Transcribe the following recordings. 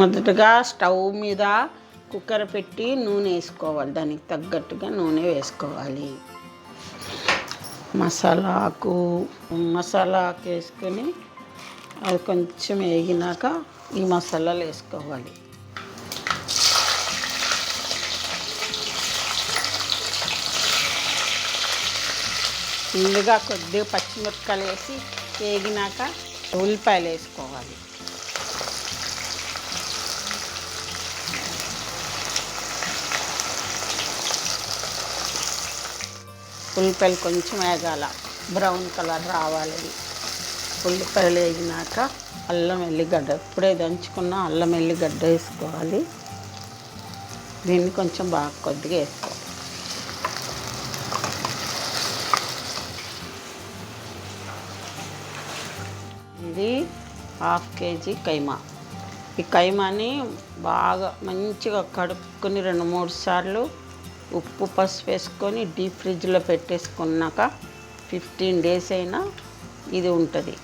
మొదటగా స్టవ్ మీద కుక్కర్ పెట్టి నూనె వేసుకోవాలి. దానికి తగ్గట్టుగా నూనె వేసుకోవాలి. మసాలా ఆకు మసాలా ఆకు వేసుకొని అది కొంచెం వేగినాక ఈ మసాలాలు వేసుకోవాలి. ముందుగా కొద్దిగా పచ్చిమిరపకాయలు వేసి వేగినాక ఉల్లిపాయలు వేసుకోవాలి. ఉల్లిపాయలు కొంచెం వేగాల. బ్రౌన్ కలర్ రావాలి. ఉల్లిపాయలు వేగినాక అల్లం వెల్లిగడ్డ ఇప్పుడే దంచుకున్న అల్లం వెల్లిగడ్డ వేసుకోవాలి. దీన్ని కొంచెం బాగా కొద్దిగా వేసుకోవాలి. ఇది హాఫ్ కేజీ కైమా. ఈ కైమాని బాగా మంచిగా కడుక్కుని రెండు మూడు సార్లు ఉప్పు పసుపు వేసుకొని డీప్ ఫ్రిడ్జ్లో పెట్టేసుకున్నాక ఫిఫ్టీన్ డేస్ అయినా ఇది ఉంటుంది.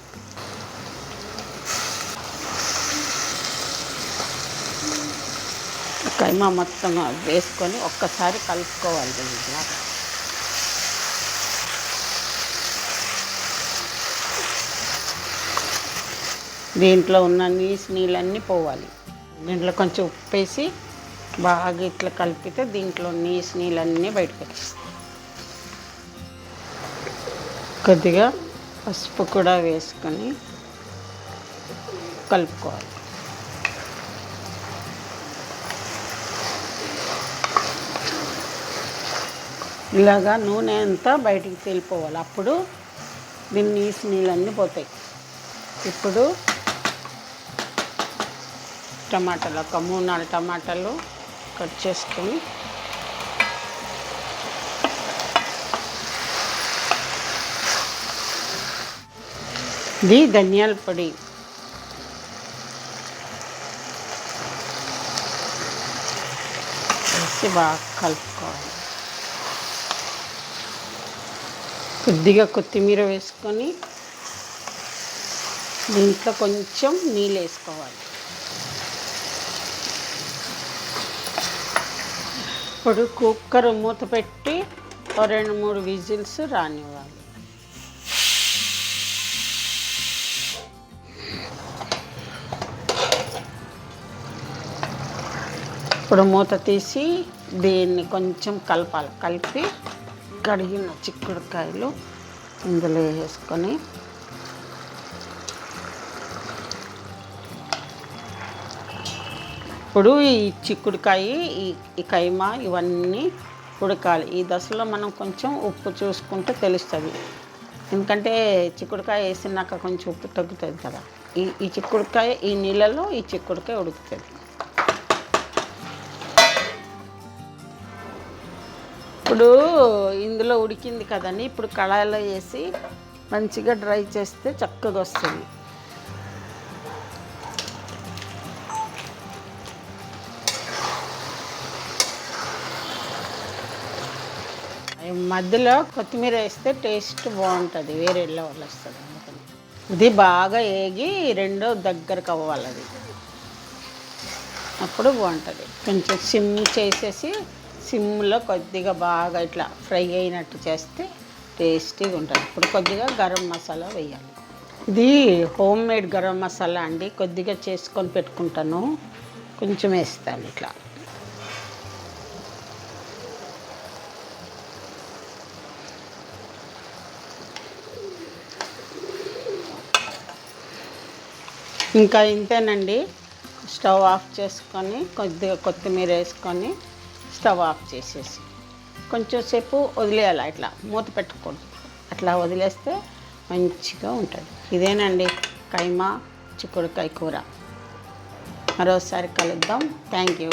కైమా మొత్తం వేసుకొని ఒక్కసారి కలుపుకోవాలి దీంట్లో దీంట్లో ఉన్న నీసు నీళ్ళన్నీ పోవాలి. దీంట్లో కొంచెం ఉప్పు వేసి బాగా ఇట్లా కలిపితే దీంట్లో నీసు నీళ్ళన్నీ బయటకు వచ్చేస్తాయి. కొద్దిగా పసుపు కూడా వేసుకొని కలుపుకోవాలి. ఇలాగా నూనె అంతా బయటికి తేలిపోవాలి. అప్పుడు దీని నీసు నీళ్ళన్నీ పోతాయి. ఇప్పుడు టమాటాలు ఒక మూడు నాలుగు టమాటాలు కట్ చేసుకొని ఇది ధనియాల పొడి. వేసి బాగా కలుపుకోవాలి. కొద్దిగా కొత్తిమీర వేసుకొని దీంట్లో కొంచెం నీళ్ళు వేసుకోవాలి. ఇప్పుడు కుక్కర్ మూత పెట్టి ఓ రెండు మూడు విజిల్స్ రానివ్వాలి. ఇప్పుడు మూత తీసి దీన్ని కొంచెం కలపాలి. కలిపి కడిగిన చిక్కుడుకాయలు ఇందులో వేసుకొని ఇప్పుడు ఈ చిక్కుడుకాయ ఈ కైమా ఇవన్నీ ఉడకాలి. ఈ దశలో మనం కొంచెం ఉప్పు చూసుకుంటే తెలుస్తుంది. ఎందుకంటే చిక్కుడుకాయ వేసినాక కొంచెం ఉప్పు తగ్గుతుంది కదా. ఈ ఈ చిక్కుడుకాయ ఈ నీళ్ళలో ఈ చిక్కుడుకాయ ఉడుకుతుంది. ఇప్పుడు ఇందులో ఉడికింది కదండి. ఇప్పుడు కళాయిలో వేసి మంచిగా డ్రై చేస్తే చక్కగా వస్తుంది. మధ్యలో కొత్తిమీర వేస్తే టేస్ట్ బాగుంటుంది వేరే వాళ్ళు వస్తుంది అందుకని. ఇది బాగా ఏగి రెండో దగ్గరకు అవ్వాలి అది. అప్పుడు బాగుంటుంది. కొంచెం సిమ్ చేసేసి సిమ్లో కొద్దిగా బాగా ఇట్లా ఫ్రై అయినట్టు చేస్తే టేస్టీగా ఉంటుంది. ఇప్పుడు కొద్దిగా గరం మసాలా వేయాలి. ఇది హోమ్ మేడ్ గరం మసాలా అండి. కొద్దిగా చేసుకొని పెట్టుకుంటాను. కొంచెం వేస్తాను ఇట్లా. ఇంకా ఇంతేనండి. స్టవ్ ఆఫ్ చేసుకొని కొద్దిగా కొత్తిమీర వేసుకొని స్టవ్ ఆఫ్ చేసేసి కొంచెం సేపు వదిలేయాలి ఇట్లా మూత పెట్టకూడదు. అట్లా వదిలేస్తే మంచిగా ఉంటుంది. ఇదేనండి కైమా చిక్కుడుకాయ కూర. మరోసారి కలుద్దాం. Thank you.